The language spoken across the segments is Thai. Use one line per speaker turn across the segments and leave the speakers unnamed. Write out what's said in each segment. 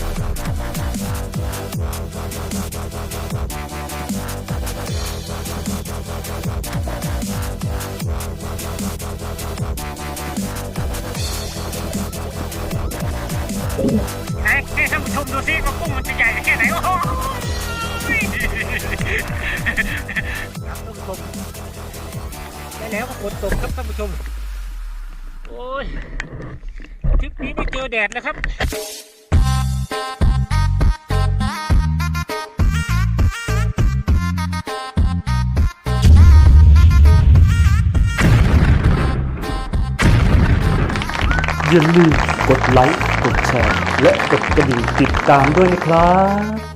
ให้ให้ท่านผู้ชมดูซิว่ากุ้งมันจะใหญ่แค่ไหนโอ้โหครับท่านผู้ชมได้แล้วก็ฝนตกครับท่านผู้ชม โอ้ยทริปนี้ไม่เจอแดดแล้วครับ
อย่าลืมกดไลค์ กดแชร์ และกดกระดิ่งติดตามด้วยนะครับ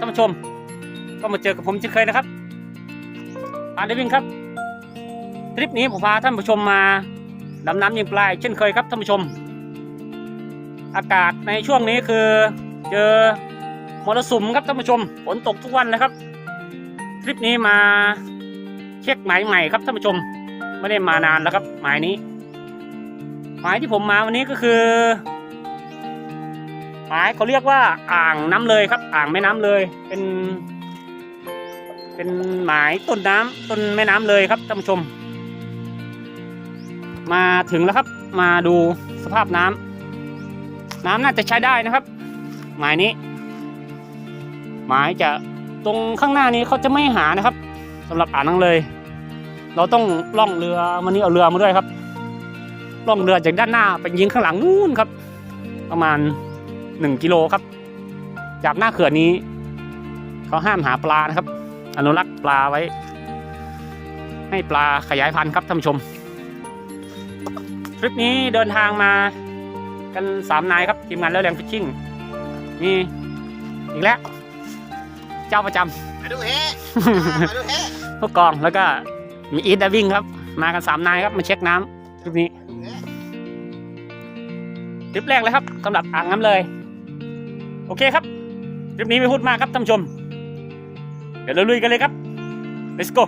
ท่านผู้ชม ก็มาเจอกับผมเช่นเคยนะครับพาได้วิ่งครับ ทริปนี้ผมพาท่านผู้ชมมาดำน้ำยิงปลายเช่นเคยครับท่านผู้ชม อากาศในช่วงนี้คือเจอมรสุมครับท่านผู้ชมฝนตกทุกวันนะครับ ทริปนี้มาเช็คหมายใหม่ครับท่านผู้ชม ไม่ได้มานานแล้วครับหมายนี้ หมายที่ผมมาวันนี้ก็คือ มายเขาเรียกว่าอ่างน้ำเลยครับ อ่างแม่น้ำเลย เป็น เป็นหมายต้นน้ำต้นแม่น้ำเลยครับท่านผู้ชม มาถึงแล้วครับ มาดูสภาพน้ำน้ำน่าจะใช้ได้นะครับ หมายนี้ หมายจะตรงข้างหน้านี้เขาจะไม่หานะครับสำหรับอ่างน้ำเลย เราต้องล่องเรือมันนี้เอาเรือมาด้วยครับล่องเรือจากด้านหน้าไปยิงข้างหลังนู่นครับ ประมาณ หนึ่งกิโลครับ จากหน้าเขื่อนนี้ เขาห้ามหาปลานะครับ อนุรักษ์ปลาไว้ ให้ปลาขยายพันธุ์ครับท่านผู้ชมทริปนี้เดินทางมากันสามนายครับทีมงานแล้วแรงฟิชชิ่งมีอีกแล้ว เจ้าประจำ
มาดูเฮมาดูเฮ
พวกกองแล้วก็มีอีทดาวิ่งครับ มากันสามนายครับมาเช็คน้ำทริปนี้ทริปแรกเลยครับสำหรับอ่างน้ำเลย โอเคครับทริปนี้ไม่พูดมากครับท่านผู้ชม เดี๋ยวเราลุยกันเลยครับ let's go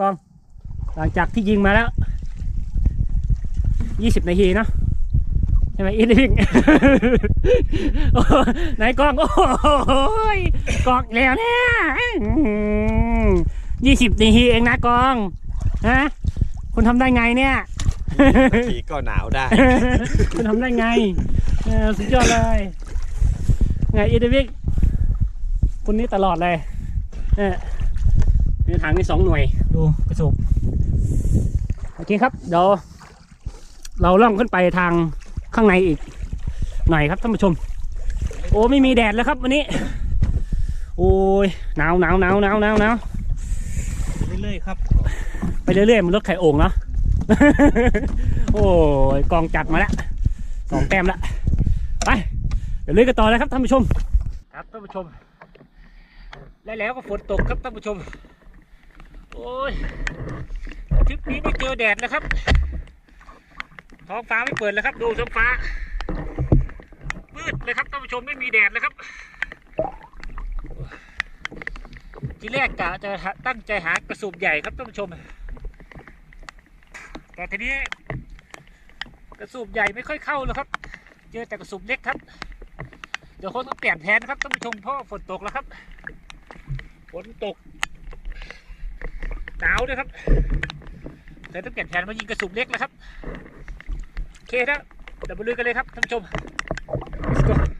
กอง หลังจากที่ยิงมาแล้วยี่สิบนาทีเนาะใช่ไหมอีทวิ่งโอ้ไหนกอง โอ้ยกองแล้วเนี่ยยี่สิบนาทีเองนะกองฮะคุณทำได้ไงเนี่ย
ผีก็หนาวได้
คุณทำได้ไงเออสุดยอดเลย ไงอีเดวิกคุณนี่ตลอดเลยเนี่ย ในถังมีสองหน่วย ดูกระสุบโอเคครับเดี๋ยวเราล่องขึ้นไปทางข้างในอีกหน่อยครับท่านผู้ชม โอ้ไม่มีแดดแล้วครับวันนี้ โอ้ยหนาวหนาวหนาวหนาวหนาวหนาว
เรื่อยๆครับ
ไปเรื่อยๆมันรถไข่โอ่งเนาะ โอ้ยกองจัดมาแล้วสองแต้มแล้วไปเดี๋ยวเลื่อยกันต่อเลยครับท่านผู้ชม ครับท่านผู้ชม และแล้วก็ฝนตกครับท่านผู้ชม โอ้ยทริปนี้ไม่เจอแดดแล้วครับ ท้องฟ้าไม่เปิดแล้วครับ ดูท้องฟ้า มืดเลยครับท่านผู้ชมไม่มีแดดเลยครับ ทีแรกกะจะตั้งใจหากระสุบใหญ่ครับท่านผู้ชม แต่ทีนี้กระสุบใหญ่ไม่ค่อยเข้าแล้วครับ เจอแต่กระสุบเล็กครับ เดี๋ยวคงต้องเปลี่ยนแผนครับท่านผู้ชมเพราะว่าฝนตกแล้วครับ ฝนตก หนาวด้วยครับเลยต้องเปลี่ยนแผนมายิงกระสุนเล็กแล้วครับ โอเคครับเดี๋ยวมาลุยกันเลยครับท่านผู้ชม Let's go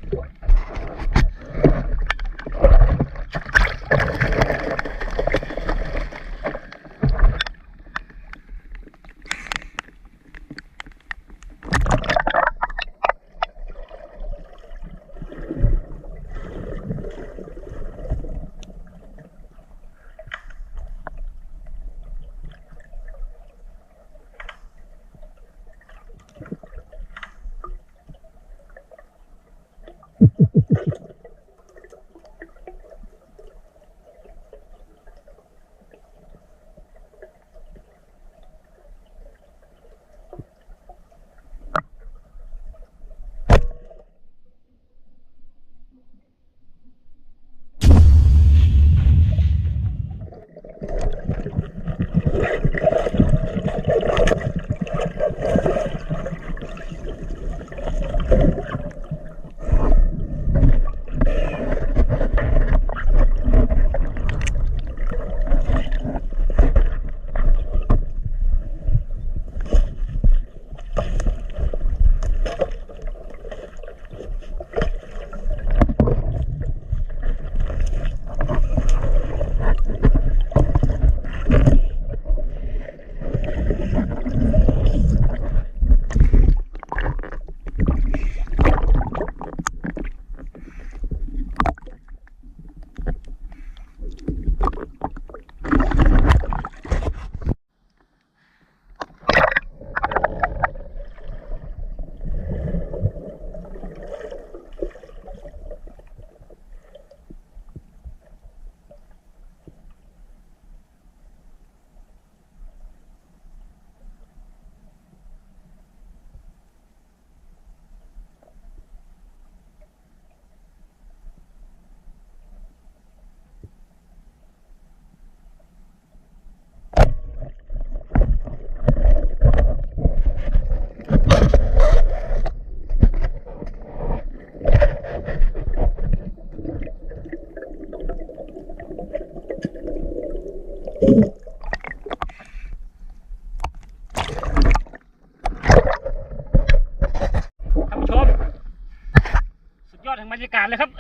รยากาศเลยครับ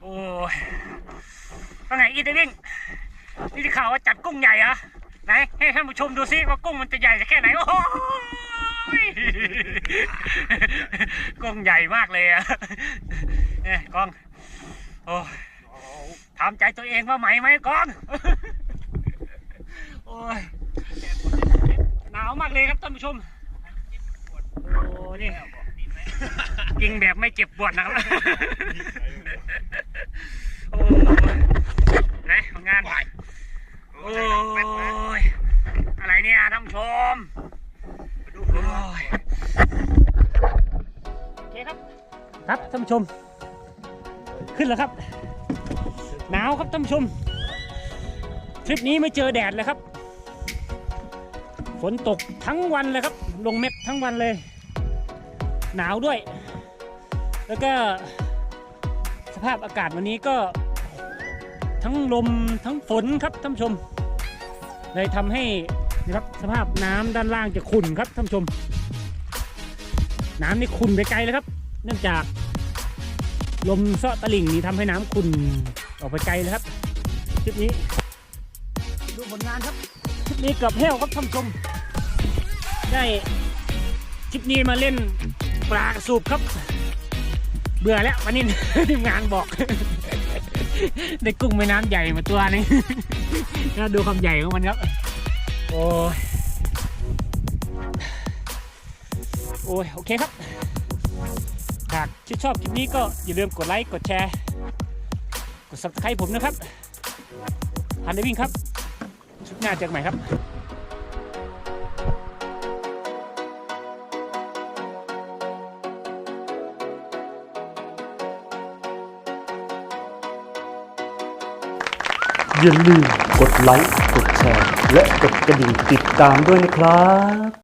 โอ้ยว่าไงอีทวิ่งนี่ที่ข่าวว่าจัดกุ้งใหญ่เหรอะไหนให้ท่านผู้ชมดูซิว่ากุ้งมันจะใหญ่แค่ไหนโอ้ยกุ้งใหญ่มากเลยอะเอ้ยกองโอ้ยถามใจตัวเองว่าไหมไหมกองโอ้ยหนาวมากเลยครับท่านผู้ชมโอ้นี่ กิงแบบไม่เจ็บปวดนะครับ โอ้ยไหนผลงาน โอ้ย อะไรเนี่ยท่านผู้ชมโอ้ยโอเคครับ ครับท่านผู้ชม ขึ้นแล้วครับ หนาวครับท่านผู้ชม ทริปนี้ไม่เจอแดดเลยครับ ฝนตกทั้งวันเลยครับ ลงเม็ดทั้งวันเลย หนาวด้วย แล้วก็สภาพอากาศวันนี้ก็ทั้งลมทั้งฝนครับท่านชม เลยทำให้นะครับสภาพน้ำด้านล่างจะขุ่นครับท่านชม น้ำนี่ขุ่นไปไกลแล้วครับ เนื่องจากลมเซาะตลิ่งนี่ทำให้น้ำขุ่นออกไปไกลเลยครับคลิปนี้ ดูผลงานครับคลิปนี้เกือบแห้วครับท่านชม ได้คลิปนี้มาเล่น ปลากระสูบครับ เบื่อแล้ววันนี้ทีมงานบอกได้กุ้งแม่น้ำใหญ่มาตัวนึงแล้วดูความใหญ่ของมันครับ โอ้ยโอ้ยโอเคครับ หากชื่นชอบคลิปนี้ก็อย่าลืมกดไลค์ กดแชร์ กด subscribe ผมนะครับพันได้วิ่งครับ ชุดหน้าเจอกันใหม่ครับ
อย่าลืมกดไลค์ กดแชร์ และกดกระดิ่งติดตามด้วยนะครับ